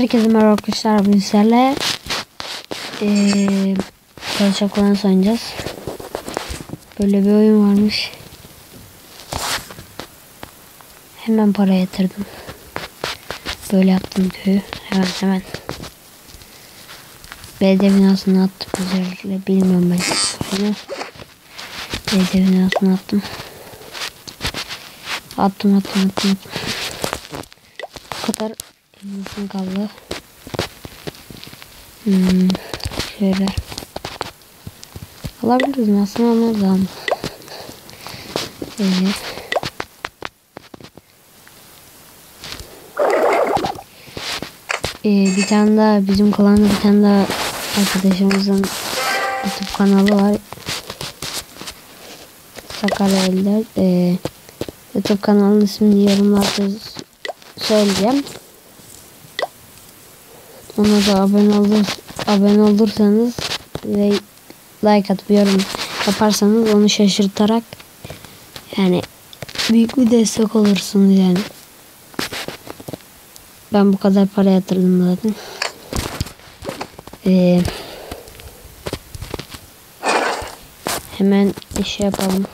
Herkese merhaba arkadaşlar. Bugün sizlerle ee, Çalışak olan oynayacağız. Böyle bir oyun varmış. Hemen para yatırdım. Böyle yaptım köyü. Hemen hemen. BD binasını attım özellikle. Bilmiyorum ben. Şöyle. BD binasını attım. Attım attım attım. attım. Bu kadar elimizin kaldı. Hmm, şöyle. Alabiliriz mi? Aslında almayız ama. Evet. Ee, bir tane daha bizim klanda bir tane daha arkadaşımızın YouTube kanalı var. Sakarya Eller. Ee, YouTube kanalının ismini yorumlarda söyleyeceğim. Ona da abone olur abone olursanız ve like atıp yorum yaparsanız onu şaşırtarak yani büyük bir destek olursunuz yani. Ben bu kadar para yatırdım zaten. Ee, hemen iş yapalım.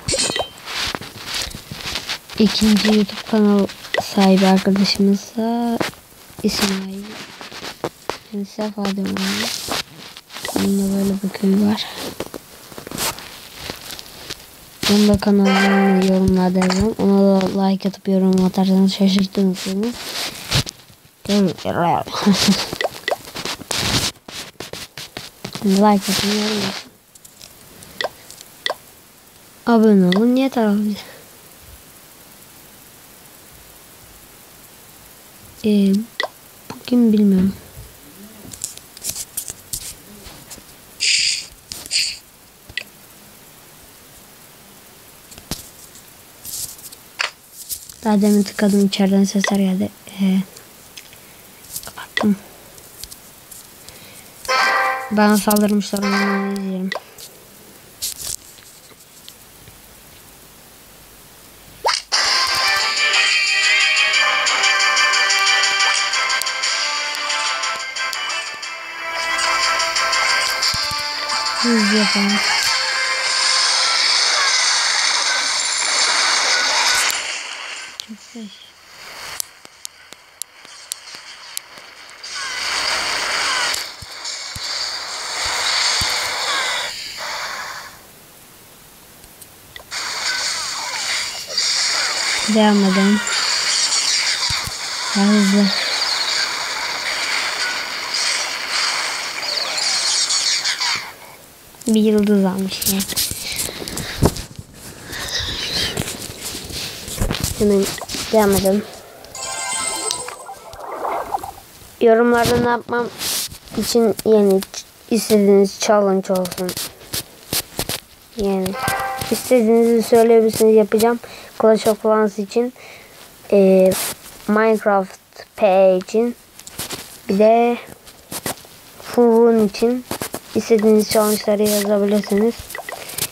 İkinci YouTube kanal sahibi arkadaşımızsa İsmail. Kendisi Fadime Hanım. Onun da böyle bir köyü var. Onun da kanalını yorumlarda yazın. Ona da like atıp yorum atarsanız şaşırtırım seni. like atın yorum atın. Abone olun yeter abi. Ee, bugün bilmiyorum. Daha demin tıkladım içeriden sesler geldi. Ee, kapattım. Bana saldırmışlar onu izleyelim. Hızlı yapalım. Şey. Devam edelim. Daha hızlı. Bir yıldız almış yani. Hemen edelim. Yorumlarda ne yapmam için yani istediğiniz challenge olsun. Yani istediğinizi söyleyebilirsiniz yapacağım. Clash of Clans için e, Minecraft P için bir de Furun için istediğiniz challenge'ları yazabilirsiniz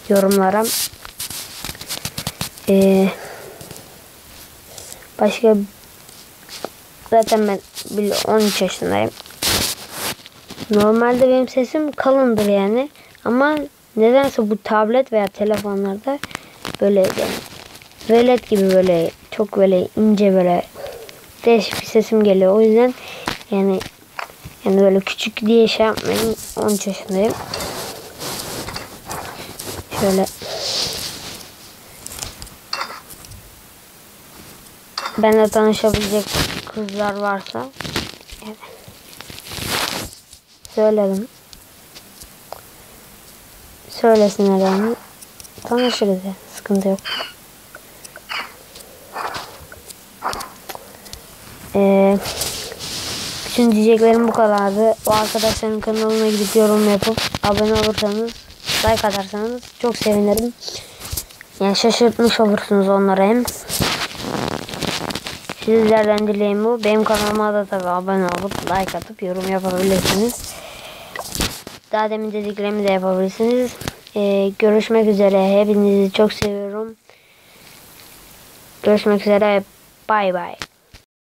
yorumlara. Eee Başka zaten ben 13 yaşındayım. Normalde benim sesim kalındır yani. Ama nedense bu tablet veya telefonlarda böyle yani velet gibi böyle çok böyle ince böyle değişik bir sesim geliyor. O yüzden yani yani böyle küçük diye şey yapmayın. 13 yaşındayım. Şöyle benimle tanışabilecek kızlar varsa evet. söylerim. Söylesinler yani. Tanışırız ya. Sıkıntı yok. Ee, bütün diyeceklerim bu kadardı. O arkadaşların kanalına gidip yorum yapıp abone olursanız like atarsanız çok sevinirim. Yani şaşırtmış olursunuz onlara hem. Sizlerden dileğim bu. Benim kanalıma da tabi abone olup like atıp yorum yapabilirsiniz. Daha demin dediklerimi de yapabilirsiniz. Ee, görüşmek üzere. Hepinizi çok seviyorum. Görüşmek üzere. Bay bay.